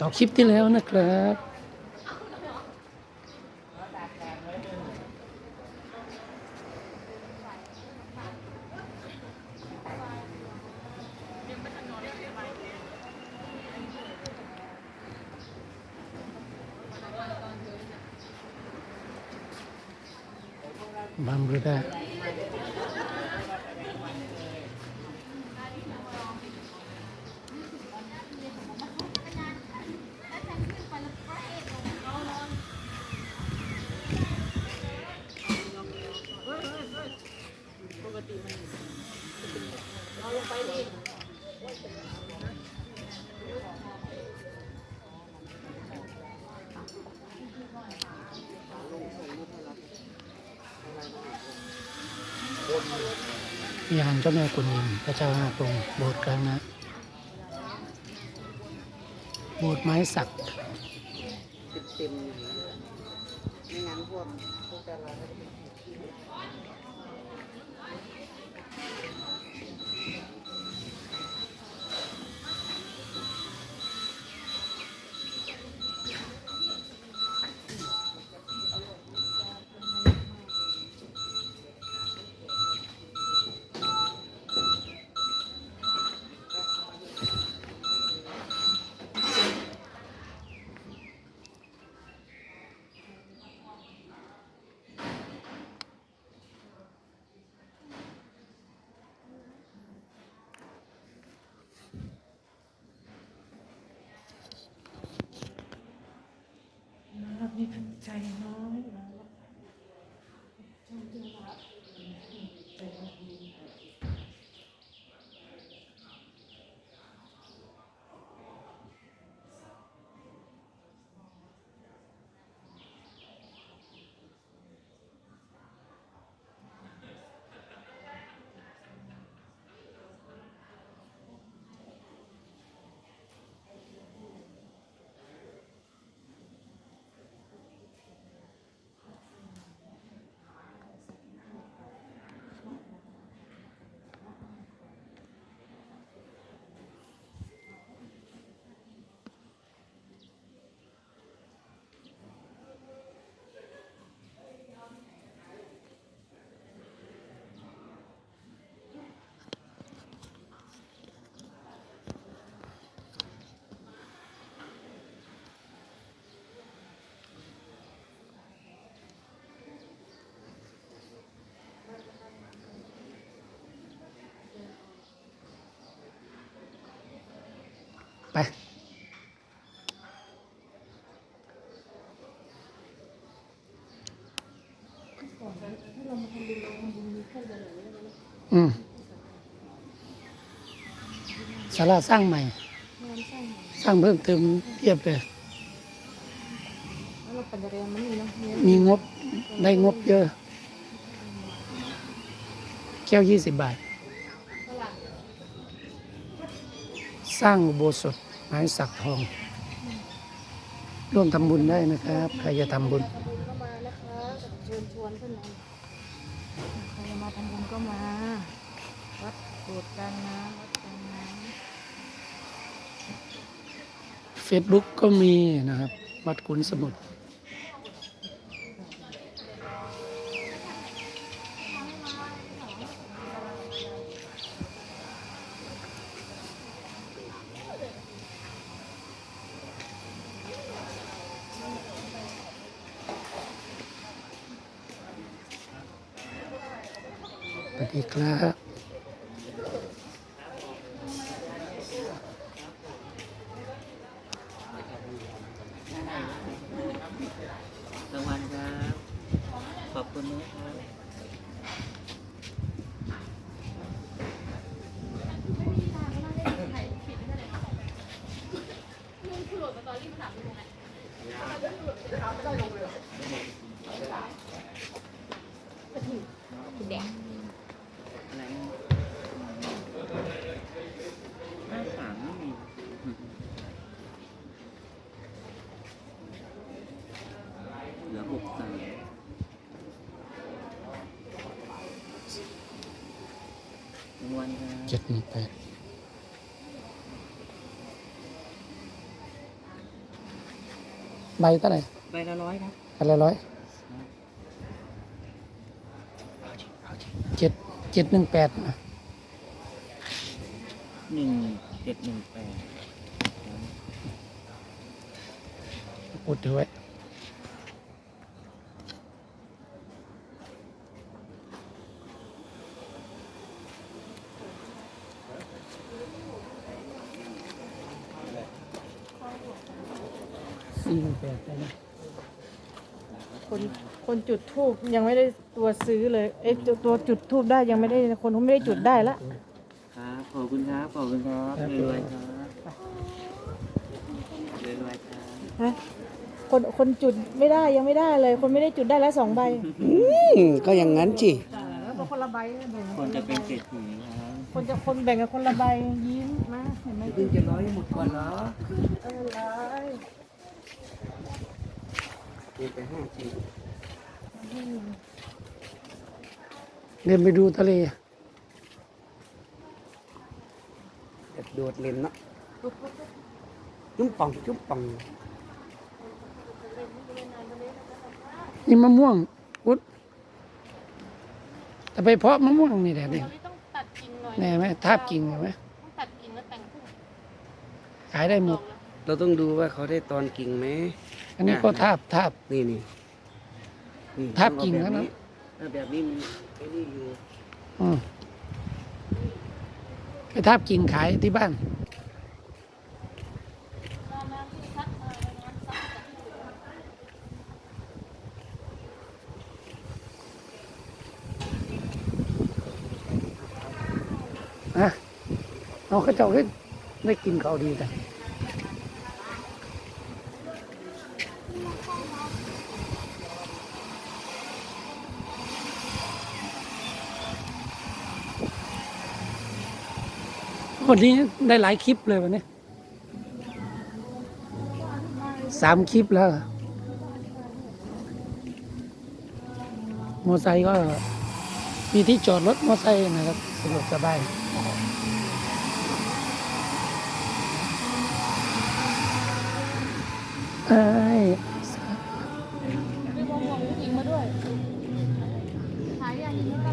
ต่อคลิปที่แล้วนะครับบ วิหารเจ้าแม่กุนอิมพระเจ้าห้าพรงโบสถ์กลางนะ โบสถ์ไม้สักเต็มๆอย่างนี้เลยไม่งั้นพวกพวกดาราจะเป็นเรา ไป อืมศาลาสร้างใหม่ สร้างเพิ่มเติมเทียบเลยแล้วเราปั่นจักรยานมันนี่เนาะเนี่ยมีงบ ได้งบเยอะ แก้วยี่สิบบาท สร้างอุโบสถ ไม้สักทอง ร่วมทำบุญได้นะครับ ใครจะทำบุญทำบุญก็มานะคะเชิญชวนเพื่อนมาใครจะมาทำบุญก็มา วัดโบสถ์กลางน้ำวัดกลางน้ Facebook ก็มีนะครับ วัดขุนสมุทร สวัสดีครับรางวัลครับ ขอบคุณนะครับ แดง อะไรห้าสามไม่มีเหลือหกสาม รางวัลครับเจ็ดหนึ่งแปดใบเท่าไหร่ใบละร้อยครับอันละร้อยเจ็ดเจ็ดหนึ่งแปดนะหนึ่งเจ็ดหนึ่งแปดอุดถือไว้สี่หนึ่งแปดไปนะ คนคนจุดทูบยังไม่ได้ตัวซื้อเลยเอ๊ะตัวตัวจุดทูบได้ยังไม่ได้คนเขาไม่ได้จุดได้ละครับขอบคุณครับขอบคุณครับรวยๆครับรวยๆครับฮะคนคนจุดไม่ได้ยังไม่ได้เลย คนไม่ได้จุดได้แล้วสองใบก็อย่างนั้นสิแล้วคนละใบแบ่งคนจะเป็นเศรษฐีครับคนจะคนแบ่งกับคนละใบยิ้มมาเห็นไหมเพิ่งจะร้อยหมดก่อนเหรอเออไร มีไปห้าสิบเดินไปดูทะเลเด็ดโดดเล่นเนาะจุ้มป่องจุ้มป่องนี่มะม่วงอุดแต่ไปเพาะมะม่วงนี่แหละนี่ต้องตัดกิ่งหน่อยแน่ไหมทาบกิ่งเห็นไหมต้องตัดกิ่งแล้วแต่งพุ่มขายได้หมด เราต้องดูว่าเขาได้ตอนกิ่งไหม อันนี้ก็ทาบทาบ นี่นี่นี่ทับกิ่งแล้วนะ ถ้าแบบนี้มันไอ้นี่อยู่อืมไปทาบกิ่งขายที่บ้านอะเอาเข้าเจ้าขึ้นได้กินเขาวดีกัน วันนี้ได้หลายคลิปเลยวันนี้สามคลิปแล้ว มอไซค์ก็มีที่จอดรถมอไซค์นะครับสะดวกสบายไอ้ายมีมะม่วงกิ่งมาด้วยขายยางนี้